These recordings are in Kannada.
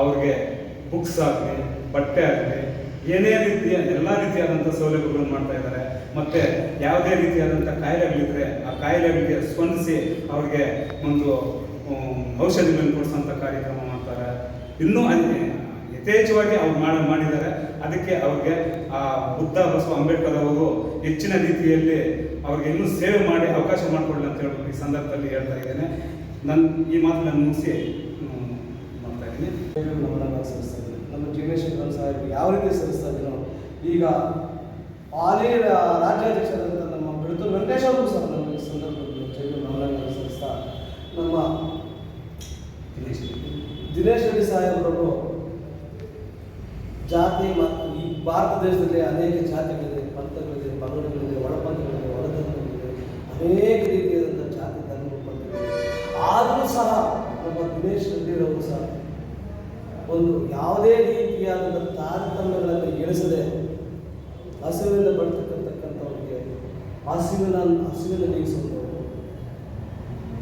ಅವ್ರಿಗೆ ಬುಕ್ಸ್ ಆಗಲಿ, ಬಟ್ಟೆ ಆಗಲಿ, ಏನೇ ರೀತಿಯ, ಎಲ್ಲ ರೀತಿಯಾದಂಥ ಸೌಲಭ್ಯಗಳನ್ನು ಮಾಡ್ತಾ ಇದ್ದಾರೆ. ಮತ್ತು ಯಾವುದೇ ರೀತಿಯಾದಂಥ ಕಾಯಿಲೆಗಳಿದ್ರೆ ಆ ಕಾಯಿಲೆಗಳಿಗೆ ಸ್ಪಂದಿಸಿ ಅವ್ರಿಗೆ ಒಂದು ಔಷಧಿಗಳನ್ನು ಕೊಡಿಸೋಂಥ ಕಾರ್ಯಕ್ರಮ ಮಾಡ್ತಾರೆ. ಇನ್ನೂ ಅಲ್ಲಿ ಯಥೇಚ್ಛವಾಗಿ ಅವ್ರು ಮಾಡ, ಮಾಡಿದ್ದಾರೆ. ಅದಕ್ಕೆ ಅವ್ರಿಗೆ ಆ ಬುದ್ಧ ಬಸವ ಅಂಬೇಡ್ಕರ್ ಅವರು ಹೆಚ್ಚಿನ ರೀತಿಯಲ್ಲಿ ಅವ್ರಿಗೆ ಇನ್ನೂ ಸೇವೆ ಮಾಡಿ ಅವಕಾಶ ಮಾಡಿಕೊಳ್ಳಿ ಅಂತ ಹೇಳ್ಬಿಟ್ಟು ಈ ಸಂದರ್ಭದಲ್ಲಿ ಹೇಳ್ತಾ ಇದ್ದೇನೆ. ನನ್ನ ಈ ಮಾತು ನಾನು ಮುಗಿಸಿ ಇದ್ದೀನಿ ನಮ್ಮನ್ನ ಸಲ್ಲಿಸ್ತಾ ಇದ್ದೀವಿ ನಮ್ಮ ಜಗೇಶ್ವರ ಸಾಹೇಬ್ ಯಾವ ರೀತಿ ಸಲ್ಲಿಸ್ತಾ ಇದ್ದೀನೋ ಈಗ ಆಲೇ ರಾಜ್ಯಾಧ್ಯಕ್ಷರಾದಂಥ ನಮ್ಮ ಬೆಳತೂರು ವೆಂಕಟೇಶ್ ಅವರು ಸಹ ನಮ್ಮ ಸಂದರ್ಭದಲ್ಲಿ ಜೈಲು ನಮ್ಮನ್ನು ಸಲ್ಲಿಸ್ತಾ ನಮ್ಮ ದಿನೇಶ್ ರೆಡ್ಡಿ. ಸಾಹೇಬರವರು ಜಾತಿ ಮತ್ತು ಈ ಭಾರತ ದೇಶದಲ್ಲಿ ಅನೇಕ ಜಾತಿಗಳಿದೆ, ಪಂಥಗಳಿದೆ ಪಂಗಡಗಳಿದೆ ಒಳಪಂಥಗಳಿದೆ, ಒಳಧರ್ಮಗಳಿದೆ. ಅನೇಕ ರೀತಿಯಾದಂಥ ಜಾತಿ, ಧರ್ಮ, ಪಂಥಗಳಿದೆ. ಆದರೂ ಸಹ ನಮ್ಮ ದಿನೇಶ್ ರೆಡ್ಡಿರವರು ಸಹ ಒಂದು ಯಾವುದೇ ರೀತಿಯಾದಂಥ ತಾರತಮ್ಯಗಳನ್ನು ಇಳಿಸದೆ ಹಸಿವಿನಿಂದ ಬರ್ತಕ್ಕಂಥವ್ರಿಗೆ ಹಸಿವಿನ ಹಸಿವಿನ ನೀಗಿಸುವಂಥವ್ರು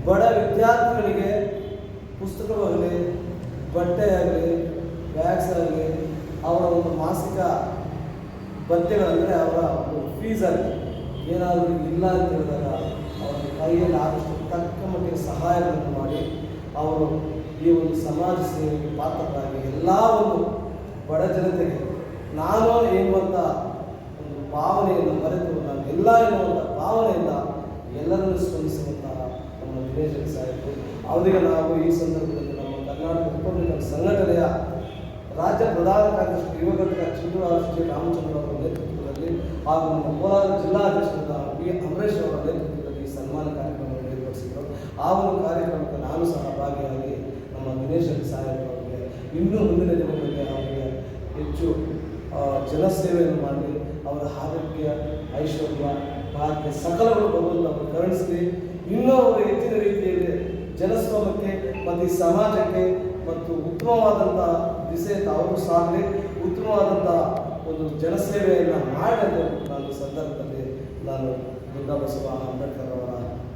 ಬಡ ವಿದ್ಯಾರ್ಥಿಗಳಿಗೆ ಪುಸ್ತಕವಾಗಲಿ ಬಟ್ಟೆ ಆಗಲಿ ಬ್ಯಾಗ್ಸ್ ಆಗಲಿ, ಅವರ ಒಂದು ಮಾಸಿಕ ಭತ್ಯೆಗಳಂದರೆ ಅವರ ಒಂದು ಫೀಸ್ ಆಗಲಿ, ಏನಾದರೂ ಇಲ್ಲ ಅಂತ ಹೇಳಿದಾಗ ಅವರ ಕೈಯಲ್ಲಿ ಆದಷ್ಟು ತಕ್ಕ ಮಟ್ಟಿಗೆ ಸಹಾಯಗಳನ್ನು ಮಾಡಿ ಅವರು ಈ ಒಂದು ಸಮಾಜ ಸೇವೆಗೆ ಪಾತ್ರರಾಗಿ ಎಲ್ಲ ಒಂದು ಬಡ ಜನತೆಗೆ ನಾನು ಎನ್ನುವಂಥ ಒಂದು ಭಾವನೆಯನ್ನು ಮರೆತು ನಾನು ಎಲ್ಲ ಎನ್ನುವಂಥ ಭಾವನೆಯಿಂದ ಎಲ್ಲರನ್ನು ಸ್ಪಂದಿಸುವಂತಹ ನಮ್ಮ ದಿನೇಶ್ ಸಾಹೇಬರು. ಅವರಿಗೆ ನಾವು ಈ ಸಂದರ್ಭದಲ್ಲಿ ನಮ್ಮ ಕರ್ನಾಟಕ ರಿಪಬ್ಲಿಕನ್ ಸಂಘಟನೆಯ ರಾಜ್ಯ ಪ್ರಧಾನ ಕಾರ್ಯದರ್ಶಿ ಯುವ ಘಟಕ ಶ್ರೀ ರಾಮಚಂದ್ರ ಅವರ ನೇತೃತ್ವದಲ್ಲಿ ಹಾಗೂ ನಮ್ಮ ಕೋಲಾರ ಜಿಲ್ಲಾಧ್ಯಕ್ಷರಾದ ಬಿ ಅಮರೇಶ್ ಅವರ ನೇತೃತ್ವದಲ್ಲಿ ಸನ್ಮಾನ ಕಾರ್ಯಕ್ರಮವನ್ನು ಏರ್ಪಡಿಸಿದರು. ಆ ಒಂದು ಕಾರ್ಯಕ್ರಮಕ್ಕೆ ನಾನು ಸಹ ಭಾಗಿಯಾಗಿ ನಮ್ಮ ದಿನೇಶ್ ಸಾಹೇಬ್ ಅವರಿಗೆ ಇನ್ನೂ ಮುಂದಿನ ದಿನಗಳಲ್ಲಿ ಅವರಿಗೆ ಹೆಚ್ಚು ಜನಸೇವೆಯನ್ನು ಮಾಡಿ ಅವರ ಆರೋಗ್ಯ, ಐಶ್ವರ್ಯ, ಭಾಗ್ಯ ಸಕಲಗಳು ಬರುವಂತ ಕರುಣಿಸಲಿ. ಇನ್ನೂ ಅವರು ಹೆಚ್ಚಿನ ರೀತಿಯಲ್ಲಿ ಜನಸ್ವಾಮಕ್ಕೆ ಮತ್ತು ಸಮಾಜಕ್ಕೆ ಮತ್ತು ಉತ್ತಮವಾದಂಥ ದಿಸೆ ಅವರು ಸಾಗಲಿ. ಉತ್ತಮವಾದಂಥ ಒಂದು ಜನಸೇವೆಯನ್ನು ಮಾಡಲು ನಾನು ಸಂದರ್ಭದಲ್ಲಿ ನಾನು ಬುದ್ಧ ಬಸವ ಅಂಬೇಡ್ಕರ್ ಅವರ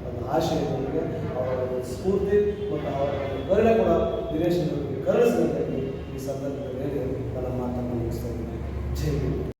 ಒಂದು ಆಶಯದೊಂದಿಗೆ ಅವರ ಒಂದು ಸ್ಫೂರ್ತಿ ಮತ್ತು ಅವರ ಕರುಣೆ ಕೂಡ ದಿನೇಶ್ ಅವರಿಗೆ ಕರುಣಿಸಬೇಕಾಗಿ ಈ ಸಂದರ್ಭದಲ್ಲಿ ಹೇಳಿ ನನ್ನ ಮಾತನ್ನು ಮುಗಿಸ್ತಾ ಇದ್ದೀನಿ ಜೈ ಹಿಂದ್.